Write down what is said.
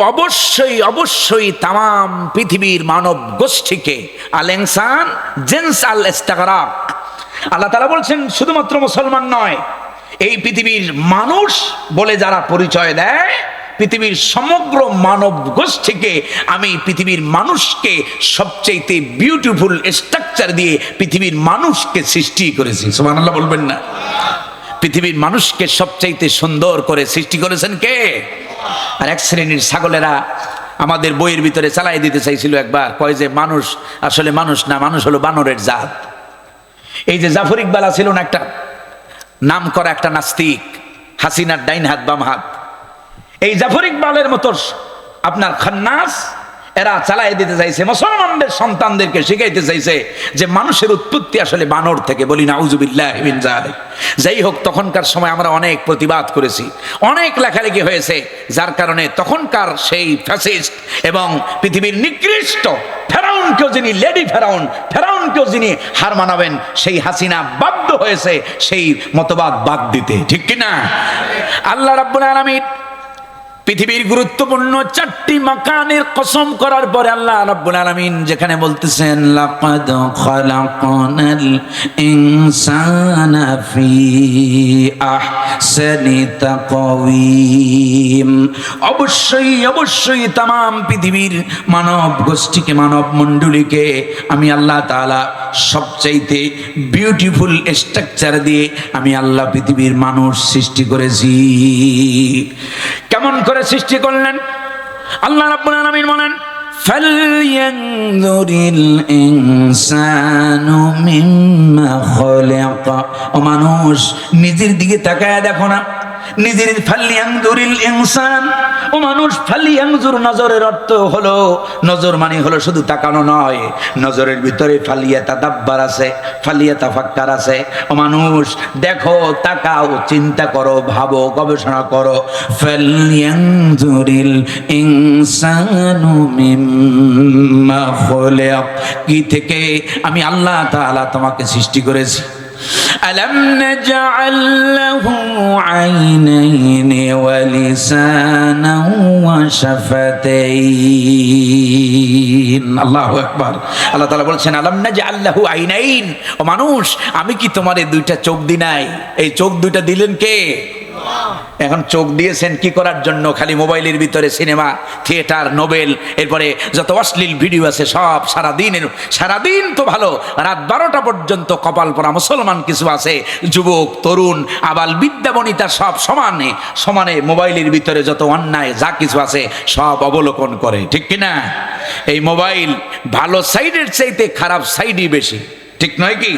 অবশ্যই অবশ্যই তাম পৃথিবীর মানব গোষ্ঠীকে, আল ইনসান, জেন্স, আল ইস্তাগরাক, আল্লাহ তাআলা বলছেন, শুধুমাত্র মুসলমান নয়, এই পৃথিবীর মানুষ বলে যারা পরিচয় দেয়, পৃথিবীর সমগ্র মানব গোষ্ঠীকে আমি পৃথিবীর মানুষকে সবচেয়ে বিউটিফুল স্ট্রাকচার দিয়ে পৃথিবীর মানুষকে সৃষ্টি করেছি। সুবহানাল্লাহ বলবেন না। পৃথিবীর মানুষকে সবচাইতে সুন্দর করে সৃষ্টি করেছেন কে? আর এক শ্রেণির ছাগলেরা আমাদের বইয়ের ভিতরে চালাই দিতে চাইছিল একবার, কয় যে মানুষ, আসলে মানুষ না, মানুষ হলো বানরের জাত। এই যে জাফর ইকবাল ছিল না একটা, নাম করা একটা নাস্তিক, হাসিনার ডাইন হাত বাম হাত এই জাফর ইকবালের মতো আপনার খান্নাস এরা চালাই দিতে চাইছে, মুসলমানদের সন্তানদেরকে শিখাইতে চাইছে যে মানুষের উৎপত্তি আসলে বানর থেকে, বলি না উজুবিল্লাহ যাই হোক, তখনকার সময় আমরা অনেক প্রতিবাদ করেছি। অনেক লেখালেখি হয়েছে, যার কারণে তখনকার সেই ফ্যাসিস্ট এবং পৃথিবীর নিকৃষ্ট ফেরাউনকেও যিনি, লেডি ফেরাউন ফেরাউনকেও যিনি হার মানাবেন, সেই হাসিনা বাধ্য হয়েছে সেই মতবাদ বাদ দিতে। ঠিক কিনা? আল্লাহ রাব্বুল আলামিন পৃথিবীর গুরুত্বপূর্ণ চারটি মাকানের কসম করার পরে আল্লাহ রাব্বুল আলামিন যেখানে বলতেছেন, লাকাদ খালাকনাল ইনসানা ফি আহসানি তাকওয়িম। অবশ্যই অবশ্যই তাম পৃথিবীর মানব গোষ্ঠীকে, মানব মণ্ডলীকে আমি আল্লাহ তাআলা সবচাইতে বিউটিফুল স্ট্রাকচার দিয়ে আমি আল্লাহ পৃথিবীর মানুষ সৃষ্টি করেছি। কেমন করে সৃষ্টি করলেন আল্লাহ রাব্বুল আলামিন বলেন فلينظر الإنسان مما خلق ও মানুষ নিজের দিকে তাকায় দেখো না নিজের ফালিয়াংজুরিল ইনসান। ও মানুষ ফালিয়াংজুর নজরের অর্থ হলো, নজর মানে হলো শুধু তাকানো নয়। নজরের ভিতরে ফালিয়া তাদাব্বার আছে ফালিয়া তাফাক্কার আছে। ও মানুষ, দেখো, তাকাও, চিন্তা করো, ভাবো, গবেষণা করো। ফালিয়াংজুরিল ইনসানু মিম্মা খলাক। কি থেকে? আমি আল্লাহ তাআলা তোমাকে সৃষ্টি করেছি। ألم نجعل له عينين ولسانا وشفتين الله أكبر আল্লাহ তাআলা বলছেন আলাম নাজআল লাহু আইনাইন ও মানুষ আমি কি তোমারে দুইটা চোখ দি নাই এই চোখ দুইটা দিলেন কে এখন চোখ দিয়েছেন কি করার জন্য? খালি মোবাইলের ভিতরে সিনেমা, থিয়েটার, নোবেল, এরপরে যত অশ্লীল ভিডিও আছে সব সারাদিনের, সারাদিন তো ভালো। রাত বারোটা পর্যন্ত কপাল পরা মুসলমান কিছু আছে, যুবক, তরুণ, আবাল, বিদ্যাবনিতা সব সমানে সমানে মোবাইলের ভিতরে যত অন্যায়, যা কিছু আছে সব অবলোকন করে, ঠিক কিনা? এই মোবাইল ভালো সাইডের চাইতে খারাপ সাইডই বেশি, ঠিক নয় কি?